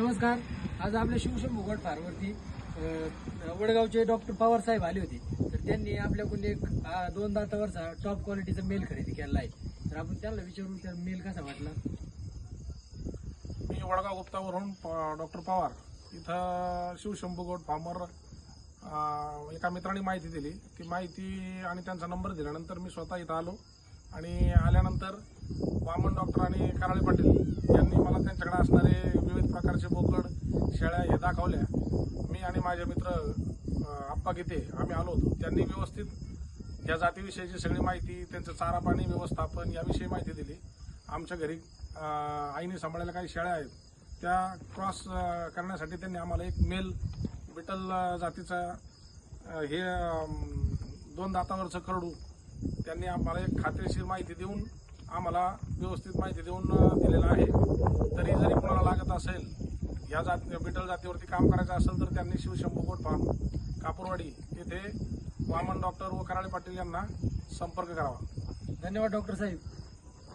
नमस्कार. आज आपल्या शिवशंभू गोट फारवरती वडगावचे डॉक्टर पवार साहेब आले होते. तर त्यांनी आपल्याकडून एक अ, दोन दातावरचा टॉप क्वालिटीचा मेल खरेदी केला आहे. तर आपण त्यांना विचारून त्या मेल कसा वाटला? मी वडगाव गुप्तावरून डॉक्टर पवार. इथं शिवशंभू गोट फार्मर एका मित्राने माहिती दिली. ती माहिती आणि त्यांचा नंबर दिल्यानंतर मी स्वतः इथं आलो. आणि आल्यानंतर वामन डॉक्टर आणि कराळे पाटील यांनी मला त्यांच्याकडे शेळ्या हे दाखवल्या. मी आणि माझे मित्र आप्पा गीते आम्ही आलो होतो. त्यांनी व्यवस्थित या जातीविषयीची सगळी माहिती त्यांचं चारा पाणी व्यवस्थापन याविषयी माहिती दिली. आमच्या घरी आईने सांभाळलेल्या काही शेळ्या आहेत. त्या क्रॉस करण्यासाठी त्यांनी आम्हाला एक मेल बिटल जातीचा हे दोन दातावरचं करडू त्यांनी आम्हाला एक खात्रीशीर माहिती देऊन आम्हाला व्यवस्थित माहिती देऊन दिलेलं आहे तरी जरी कोणाला लागत असेल या जात बिटल जातीवरती काम करायचं असेल तर त्यांनी शिवशंभूकोट फार्म कापूरवाडी येथे वामन डॉक्टर व कराळे पाटील यांना संपर्क करावा. धन्यवाद डॉक्टर साहेब.